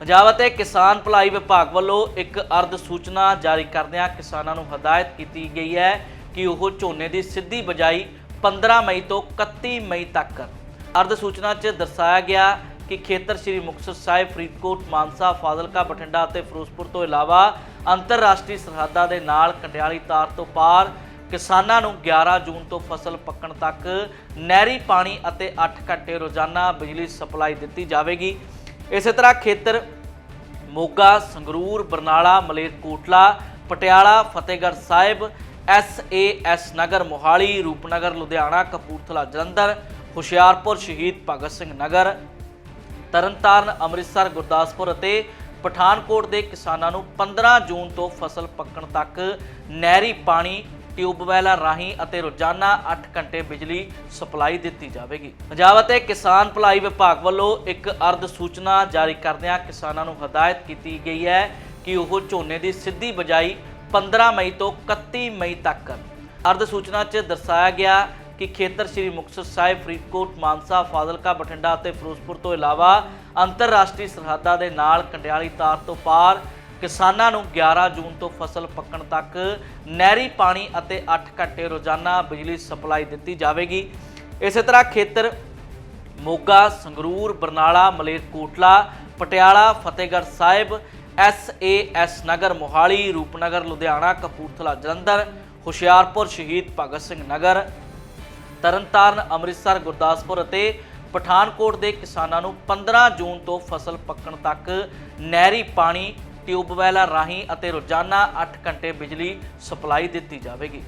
ਪੰਜਾਬ ਅਤੇ ਕਿਸਾਨ ਭਲਾਈ ਵਿਭਾਗ ਵੱਲੋਂ ਇੱਕ ਅਰਧ ਸੂਚਨਾ ਜਾਰੀ ਕਰਦਿਆਂ ਕਿਸਾਨਾਂ ਨੂੰ ਹਦਾਇਤ ਕੀਤੀ ਗਈ ਹੈ ਕਿ ਉਹ ਝੋਨੇ ਦੀ ਸਿੱਧੀ ਬਜਾਈ 15 ਮਈ ਤੋਂ 31 ਮਈ ਤੱਕ। ਅਰਧ ਸੂਚਨਾ 'ਚ ਦਰਸਾਇਆ ਗਿਆ ਕਿ ਖੇਤਰ ਸ੍ਰੀ ਮੁਕਤਸਰ ਸਾਹਿਬ, ਫਰੀਦਕੋਟ, ਮਾਨਸਾ, ਫਾਜ਼ਿਲਕਾ, ਬਠਿੰਡਾ ਅਤੇ ਫਿਰੋਜ਼ਪੁਰ ਤੋਂ ਇਲਾਵਾ ਅੰਤਰਰਾਸ਼ਟਰੀ ਸਰਹੱਦਾਂ ਦੇ ਨਾਲ ਕੰਡਿਆਲੀ ਤਾਰ ਤੋਂ ਪਾਰ ਕਿਸਾਨਾਂ ਨੂੰ 11 ਜੂਨ ਤੋਂ ਫਸਲ ਪੱਕਣ ਤੱਕ ਨਹਿਰੀ ਪਾਣੀ ਅਤੇ 8 ਘੰਟੇ ਰੋਜ਼ਾਨਾ ਬਿਜਲੀ ਸਪਲਾਈ ਦਿੱਤੀ ਜਾਵੇਗੀ। ਇਸੇ ਤਰ੍ਹਾਂ ਖੇਤਰ ਮੋਗਾ, ਸੰਗਰੂਰ, ਬਰਨਾਲਾ, ਮਲੇਰਕੋਟਲਾ, ਪਟਿਆਲਾ, ਫਤਿਹਗੜ੍ਹ ਸਾਹਿਬ ਐਸ ਨਗਰ, ਮੋਹਾਲੀ, ਰੂਪਨਗਰ, ਲੁਧਿਆਣਾ, ਕਪੂਰਥਲਾ, ਜਲੰਧਰ, ਹੁਸ਼ਿਆਰਪੁਰ, ਸ਼ਹੀਦ ਭਗਤ ਸਿੰਘ ਨਗਰ, ਤਰਨਤਾਰਨ, ਅੰਮ੍ਰਿਤਸਰ, ਗੁਰਦਾਸਪੁਰ ਅਤੇ ਪਠਾਨਕੋਟ ਦੇ ਕਿਸਾਨਾਂ ਨੂੰ 15 ਜੂਨ ਤੋਂ ਫਸਲ ਪੱਕਣ ਤੱਕ ਨਹਿਰੀ ਪਾਣੀ ਟਿਊਬਵੈਲਾਂ ਰਾਹੀਂ ਅਤੇ ਰੋਜ਼ਾਨਾ 8 ਘੰਟੇ ਬਿਜਲੀ ਸਪਲਾਈ ਦਿੱਤੀ ਜਾਵੇਗੀ। ਪੰਜਾਬ ਅਤੇ ਕਿਸਾਨ ਭਲਾਈ ਵਿਭਾਗ ਵੱਲੋਂ ਇੱਕ ਅਰਧ ਸੂਚਨਾ ਜਾਰੀ ਕਰਦਿਆਂ ਕਿਸਾਨਾਂ ਨੂੰ ਹਦਾਇਤ ਕੀਤੀ ਗਈ ਹੈ ਕਿ ਉਹ ਝੋਨੇ ਦੀ ਸਿੱਧੀ ਬਜਾਈ 15 ਮਈ ਤੋਂ 31 ਮਈ ਤੱਕ ਅਰਧ ਸੂਚਨਾ 'ਚ ਦਰਸਾਇਆ ਗਿਆ ਕਿ ਖੇਤਰ ਸ੍ਰੀ ਮੁਕਤਸਰ ਸਾਹਿਬ, ਫਰੀਦਕੋਟ, ਮਾਨਸਾ, ਫਾਜ਼ਿਲਕਾ, ਬਠਿੰਡਾ ਅਤੇ ਫਿਰੋਜ਼ਪੁਰ ਤੋਂ ਇਲਾਵਾ ਅੰਤਰਰਾਸ਼ਟਰੀ ਸਰਹੱਦਾਂ ਦੇ ਨਾਲ ਕੰਡਿਆਲੀ ਤਾਰ ਤੋਂ ਪਾਰ ਕਿਸਾਨਾਂ ਨੂੰ 11 ਜੂਨ ਤੋਂ ਫਸਲ ਪੱਕਣ ਤੱਕ ਨਹਿਰੀ ਪਾਣੀ ਅਤੇ 8 ਘੰਟੇ ਰੋਜ਼ਾਨਾ ਬਿਜਲੀ ਸਪਲਾਈ ਦਿੱਤੀ ਜਾਵੇਗੀ। ਇਸੇ ਤਰ੍ਹਾਂ ਖੇਤਰ ਮੋਗਾ, ਸੰਗਰੂਰ, ਬਰਨਾਲਾ, ਮਲੇਰਕੋਟਲਾ, ਪਟਿਆਲਾ, ਫਤਿਹਗੜ੍ਹ ਸਾਹਿਬ ਐਸ ਨਗਰ, ਮੋਹਾਲੀ, ਰੂਪਨਗਰ, ਲੁਧਿਆਣਾ, ਕਪੂਰਥਲਾ, ਜਲੰਧਰ, ਹੁਸ਼ਿਆਰਪੁਰ, ਸ਼ਹੀਦ ਭਗਤ ਸਿੰਘ ਨਗਰ ਤਰਨਤਾਰਨ, ਅੰਮ੍ਰਿਤਸਰ, ਗੁਰਦਾਸਪੁਰ ਅਤੇ ਪਠਾਨਕੋਟ ਦੇ ਕਿਸਾਨਾਂ ਨੂੰ 15 ਜੂਨ ਤੋਂ ਫਸਲ ਪੱਕਣ ਤੱਕ ਨਹਿਰੀ ਪਾਣੀ, ਟਿਊਬਵੈਲਾਂ ਰਾਹੀਂ ਅਤੇ ਰੋਜ਼ਾਨਾ 8 ਘੰਟੇ ਬਿਜਲੀ ਸਪਲਾਈ ਦਿੱਤੀ ਜਾਵੇਗੀ।